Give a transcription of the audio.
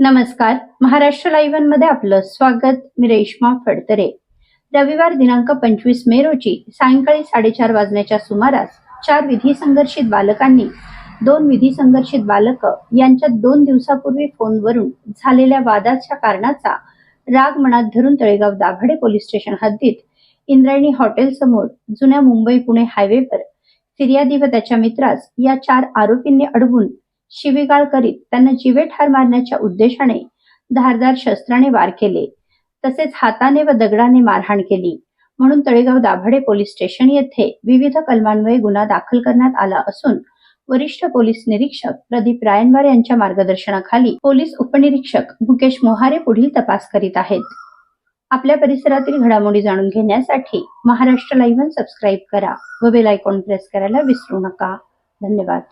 नमस्कार. महाराष्ट्र लाईव्हमध्ये आपलं स्वागत. मी रेश्मा फडतरे. रविवार दिनांक पंचवीस मे रोजी सायंकाळी साडेचार वाजण्याच्या सुमारास चार विधी संघर्षित बालकांनी दोन विधी संघर्षित बालक यांच्यात दोन दिवसापूर्वी फोनवरून झालेल्या वादाच्या कारणाचा राग मनात धरून तळेगाव दाभाडे पोलीस स्टेशन हद्दीत इंद्रायणी हॉटेल समोर जुन्या मुंबई पुणे हायवेवर फिर्यादी व त्याच्या मित्रास या चार आरोपींनी अडवून शिवीगाळ करीत त्यांना जीवे ठार मारण्याच्या उद्देशाने धारदार शस्त्राने वार केले. तसेच हाताने व दगडाने मारहाण केली. म्हणून तळेगाव दाभाडे पोलीस स्टेशन येथे विविध कलमांमुळे गुन्हा दाखल करण्यात आला असून वरिष्ठ पोलीस निरीक्षक प्रदीप रायनवार यांच्या मार्गदर्शनाखाली पोलीस उपनिरीक्षक मुकेश मोहारे पुढील तपास करीत आहेत. आपल्या परिसरातील घडामोडी जाणून घेण्यासाठी महाराष्ट्र लाईव्ह सबस्क्राईब करा व बेल आयकॉन प्रेस करायला विसरू नका. धन्यवाद.